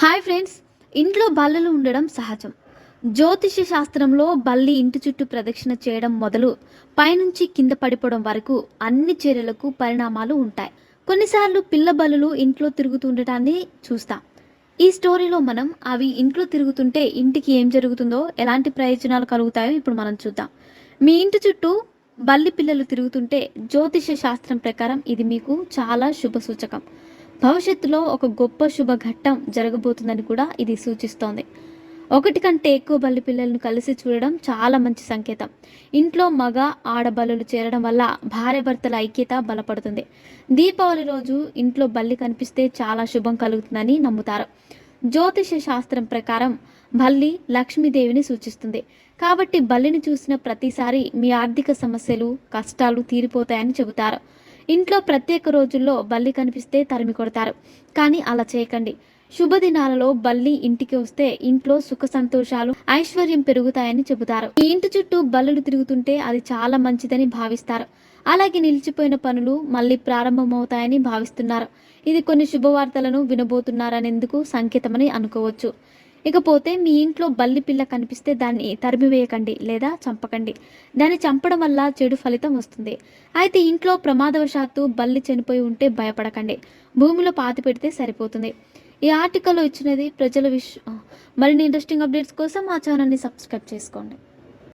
Hi friends ఇంట్లో బల్లలు ఉండడం సహజం. జ్యోతిష శాస్త్రంలో బల్లి ఇంటి చుట్టూ ప్రదక్షిణ చేయడం మొదలు పైనుంచి కింద పడిపోవడం వరకు అన్ని చర్యలకు పరిణామాలు ఉంటాయి. కొన్నిసార్లు పిల్ల బల్లులు ఇంట్లో తిరుగుతుండటాన్ని చూస్తాం. ఈ స్టోరీలో మనం అవి ఇంట్లో తిరుగుతుంటే ఇంటికి ఏం జరుగుతుందో ఎలాంటి ప్రయోజనాలు కలుగుతాయో ఇప్పుడు మనం చూద్దాం. మీ ఇంటి చుట్టూ బల్లి పిల్లలు తిరుగుతుంటే జ్యోతిష శాస్త్రం ప్రకారం ఇది మీకు చాలా శుభ సూచకం. భవిష్యత్తులో ఒక గొప్ప శుభ ఘట్టం జరగబోతుందని కూడా ఇది సూచిస్తోంది. ఒకటి కంటే ఎక్కువ బల్లి పిల్లలను కలిసి చూడడం చాలా మంచి సంకేతం. ఇంట్లో మగ ఆడబల్లులు చేరడం వల్ల భార్య భర్తల ఐక్యత బలపడుతుంది. దీపావళి రోజు ఇంట్లో బల్లి కనిపిస్తే చాలా శుభం కలుగుతుందని నమ్ముతారు. జ్యోతిష శాస్త్రం ప్రకారం బల్లి లక్ష్మీదేవిని సూచిస్తుంది. కాబట్టి బల్లిని చూసిన ప్రతిసారి మీ ఆర్థిక సమస్యలు కష్టాలు తీరిపోతాయని చెబుతారు. ఇంట్లో ప్రత్యేక రోజుల్లో బల్లి కనిపిస్తే తరిమి కొడతారు. కానీ అలా చేయకండి. శుభదినాలలో బల్లి ఇంటికి వస్తే ఇంట్లో సుఖ సంతోషాలు ఐశ్వర్యం పెరుగుతాయని చెబుతారు. ఈ ఇంటి చుట్టూ బల్లులు తిరుగుతుంటే అది చాలా మంచిదని భావిస్తారు. అలాగే నిలిచిపోయిన పనులు మళ్ళీ ప్రారంభమవుతాయని భావిస్తున్నారు. ఇది కొన్ని శుభవార్తలను వినబోతున్నారనేందుకు సంకేతమని అనుకోవచ్చు. ఇకపోతే మీ ఇంట్లో బల్లి పిల్ల కనిపిస్తే దాన్ని తరిమివేయకండి లేదా చంపకండి. దాన్ని చంపడం వల్ల చెడు ఫలితం వస్తుంది. అయితే ఇంట్లో ప్రమాదవశాత్తు బల్లి చనిపోయి ఉంటే భయపడకండి. భూమిలో పాతి పెడితే సరిపోతుంది. ఈ ఆర్టికల్లో ఇచ్చినది ప్రజల విష్ మరిన్ని ఇంట్రెస్టింగ్ అప్డేట్స్ కోసం మా ఛానల్ని సబ్స్క్రైబ్ చేసుకోండి.